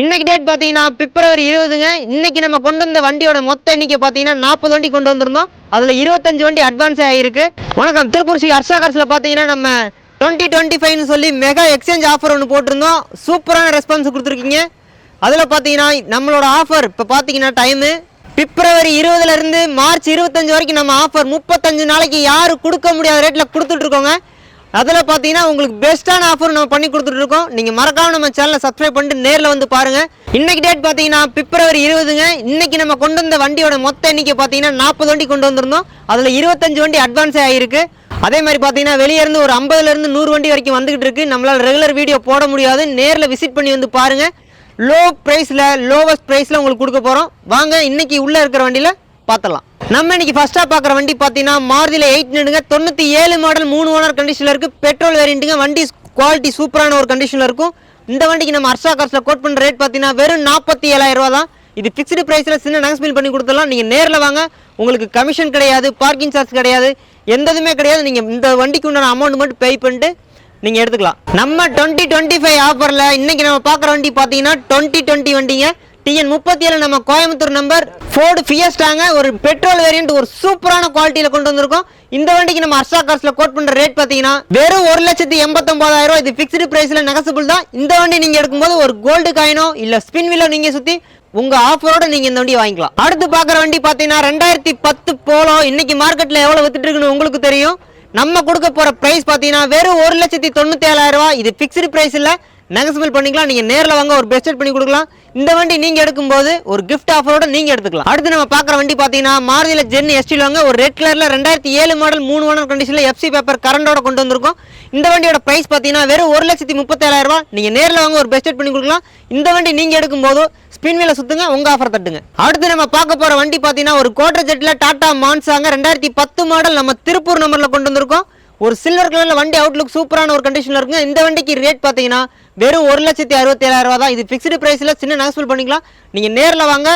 இன்னைக்கு டேட் பார்த்தீங்கன்னா பிப்ரவரி இருபதுங்க. இன்னைக்கு நம்ம கொண்டு வந்த வண்டியோட மொத்த எண்ணிக்கை பார்த்தீங்கன்னா நாற்பது வண்டி கொண்டு வந்திருந்தோம். அதில் இருபத்தஞ்சு வண்டி அட்வான்ஸ் ஆகிருக்கு வணக்கம். திருப்பூர் ஸ்ரீ ஹர்ஷா கார்ஸில் பார்த்தீங்கன்னா நம்ம டுவெண்ட்டி டுவெண்ட்டி ஃபைவ்னு சொல்லி மெகா எக்ஸ்சேஞ்ச் ஆஃபர் ஒன்று போட்டிருந்தோம். சூப்பரான ரெஸ்பான்ஸ் கொடுத்துருக்கீங்க. அதில் பார்த்தீங்கன்னா நம்மளோட ஆஃபர் இப்போ பார்த்தீங்கன்னா டைமு பிப்ரவரி இருபதுலேருந்து மார்ச் இருபத்தஞ்சு வரைக்கும் நம்ம ஆஃபர் முப்பத்தஞ்சு நாளைக்கு யாரும் கொடுக்க முடியாத ரேட்டில் கொடுத்துட்ருக்கோங்க அதில் பார்த்தீங்கன்னா உங்களுக்கு பெஸ்ட்டான ஆஃபர் நம்ம பண்ணி கொடுத்துட்டு இருக்கோம். நீங்கள் மறக்காமல் நம்ம சேனலை சப்ஸ்கிரைப் பண்ணிட்டு நேரில் வந்து பாருங்கள் இன்னைக்கு டேட் பார்த்தீங்கன்னா பிப்ரவரி இருபதுங்க. இன்னைக்கு நம்ம கொண்டு வந்த வண்டியோட மொத்த எண்ணிக்கை பார்த்தீங்கன்னா நாற்பது வண்டி கொண்டு வந்திருந்தோம். அதில் இருபத்தஞ்சு வண்டி அட்வான்ஸே ஆகிருக்கு அதே மாதிரி பார்த்தீங்கன்னா வெளியே இருந்து ஒரு ஐம்பதுலேருந்து நூறு வண்டி வரைக்கும் வந்துகிட்டு இருக்கு. நம்மளால் ரெகுலர் வீடியோ போட முடியாது. நேரில் விசிட் பண்ணி வந்து பாருங்கள் லோ ப்ரைஸில் லோவஸ்ட் ப்ரைஸில் உங்களுக்கு கொடுக்க போகிறோம் வாங்க இன்னைக்கு உள்ளே இருக்கிற வண்டியில் பார்த்தலாம் நம்ம இன்னைக்கு ஃபர்ஸ்டா பார்க்குற வண்டி பாத்தீங்கன்னா மாருதியில் எயிட் நின்றுங்க தொண்ணூற்றி ஏழு மாடல் மூணு ஓனர் கண்டிஷனில் இருக்குது பெட்ரோல் வேரியண்ட்டுங்க வண்டி குவாலிட்டி சூப்பரான ஒரு கண்டிஷனில் இருக்கும். இந்த வண்டிக்கு நம்ம அர்ஷா கார்ஸ்ல கோட் பண்ணுற ரேட் பார்த்தீங்கன்னா வெறும் நாற்பத்தி ஏழாயிரம் ரூபா தான். இது ஃபிக்ஸ்டு ப்ரைஸில் சின்ன நகஸ்பில் பண்ணி கொடுத்துடலாம். நீங்கள் நேரில் வாங்க. உங்களுக்கு கமிஷன் கிடையாது பார்க்கிங் சார்ஜ் கிடையாது எந்ததுமே கிடையாது. நீங்கள் இந்த வண்டிக்கு உண்டான அமௌண்ட் மட்டும் பே பண்ணிட்டு நீங்கள் எடுத்துக்கலாம். நம்ம டுவெண்ட்டி டுவெண்ட்டி ஃபைவ் ஆஃபரில் இன்னைக்கு நம்ம பார்க்குற வண்டி பார்த்தீங்கன்னா டுவெண்ட்டி டுவெண்ட்டி வண்டிங்க. டிஎன் முப்பத்தி ஏழு நம்ம கோயம்புத்தூர் நம்பர் ஃபோர்டு ஃபியஸ்டாங்க ஒரு பெட்ரோல் வேரியன்ட் ஒரு சூப்பரான குவாலிட்டியில் கொண்டு வந்திருக்கோம். இந்த வண்டிக்கு நம்ம அர்ஷா கார்ஸில் கோட் பண்ணுற ரேட் பார்த்தீங்கன்னா வெறும் ஒரு லட்சத்தி எண்பத்தொம்பதாயிரம் ரூபாய். இது ஃபிக்ஸ்டு ப்ரைஸில் நெகசபிள் தான். இந்த வண்டி நீங்கள் எடுக்கும்போது ஒரு கோல்டு காயினோ இல்லை ஸ்பின் வீலோ நீங்கள் சுற்றி உங்க ஆஃபரோட நீங்க இந்த வண்டி வாங்கிக்கலாம். அடுத்து பார்க்குற வண்டி பார்த்தீங்கன்னா ரெண்டாயிரத்தி பத்து போலோ இன்னைக்கு மார்க்கெட்டில் எவ்வளோ வித்துட்டு இருக்குன்னு உங்களுக்கு தெரியும். நம்ம கொடுக்க போற பிரைஸ் பார்த்தீங்கன்னா வெறும் ஒரு லட்சத்தி தொண்ணூத்தி ஏழாயிரம் ரூபாய். இது ஃபிக்ஸ்டு பிரைஸ் இல்ல நெகசிபிள் பண்ணிக்கலாம். நீங்கள் நேரில் வாங்க ஒரு பெஸ்ட் பண்ணி கொடுக்கலாம். இந்த வண்டி நீங்கள் எடுக்கும்போது ஒரு கிஃப்ட் ஆஃபரோட நீங்கள் எடுத்துக்கலாம். அடுத்து நம்ம பார்க்குற வண்டி பார்த்தீங்கன்னா மாருதியில ஜென் எஸ்டியில் வாங்க. ஒரு ரெட் கலரில் ரெண்டாயிரத்தி ஏழு மாடல் மூணு ஓனர் கண்டிஷனில் எஃப்சி பேப்பர் கரண்டோட கொண்டு வந்திருக்கோம். இந்த வண்டியோட ப்ரைஸ் பார்த்தீங்கன்னா வெறும் ஒரு லட்சத்தி முப்பத்தேழாயிரம் ரூபாய். நீங்கள் நேரில் வாங்க ஒரு பெஸ்ட் பண்ணி கொடுக்கலாம். இந்த வண்டி நீங்கள் எடுக்கும்போது ஸ்பின் வீல சுத்துங்க உங்க ஆஃபர் தட்டுங்க. அடுத்து நம்ம பார்க்க போற வண்டி பார்த்தீங்கன்னா ஒரு கோட்டர் ஜெட்ல டாடா மான்சாங்க ரெண்டாயிரத்தி பத்து மாடல் நம்ம திருப்பூர் நம்பர்ல கொண்டு வந்திருக்கோம். ஒரு சில்வர் கலர்ல வண்டி அவுட்லுக் சூப்பரான ஒரு கண்டிஷன்ல இருக்குங்க. இந்த வண்டிக்கு ரேட் பார்த்தீங்கன்னா வெறும் ஒரு லட்சத்தி அறுபத்தி ஏழாயிரம் ரூபா தான். இது ஃபிக்ஸ்டு ப்ரைஸில் சின்ன நகஸ்பில் பண்ணிக்கலாம். நீங்கள் நேரில் வாங்க.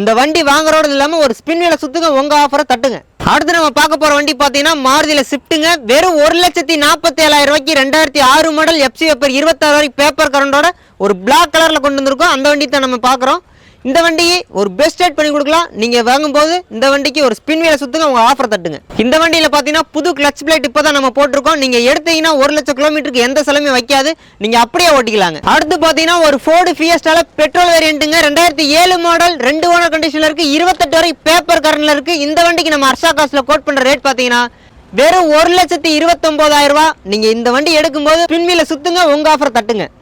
இந்த வண்டி வாங்குறோட இல்லாமல் ஒரு ஸ்பின்னில் சுற்றுங்க உங்கள் ஆஃபரை தட்டுங்க. அடுத்து நம்ம பார்க்க போகிற வண்டி பார்த்தீங்கன்னா மாருதியில் ஸ்விஃப்ட்டுங்க வெறும் ஒரு லட்சத்தி நாற்பத்தி ஏழாயிரம் ரூபாய்க்கு ரெண்டாயிரத்தி ஆறு மாடல் எஃப்சி பேப்பர் இருபத்தாறு வரைக்கும் பேப்பர் கரண்டோட ஒரு பிளாக் கலரில் கொண்டு வந்திருக்கோம். அந்த வண்டி தான் நம்ம பார்க்குறோம். இந்த வண்டியை ஒரு பெஸ்ட் ரேட் பண்ணி கொடுக்கலாம். நீங்க வாங்கும்போது இந்த வண்டிக்கு ஒரு ஸ்பின் வீல சுத்துங்க உங்க ஆஃபர் தட்டுங்க. இந்த வண்டியில பாத்தீங்கன்னா புது கிளச் பிளேட் இப்பதான் நம்ம போட்டிருக்கோம். நீங்க எடுத்தீங்கன்னா ஒரு லட்சம் கிலோமீட்டருக்கு எந்த செலவுமே வைக்காது. நீங்க அப்படியே ஓட்டிக்கலாங்க. அடுத்து பாத்தீங்கன்னா ஒரு ஃபோர்டு ஃபியஸ்டால பெட்ரோல் வேரியண்ட்டுங்க ரெண்டாயிரத்தி ஏழு மாடல் ரெண்டு ஓனர் கண்டிஷன்ல இருக்கு. இருபத்தெட்டு வரை பேப்பர் கரண்ட்ல இருக்கு. இந்த வண்டிக்கு நம்ம அர்ஷா காசுல கோட் பண்ற ரேட் பாத்தீங்கன்னா வெறும் ஒரு லட்சத்தி இருபத்தொன்பதாயிரம் ரூபாய். நீங்க இந்த வண்டி எடுக்கும்போது பின்வீல சுத்துங்க உங்க ஆஃபர் தட்டுங்க.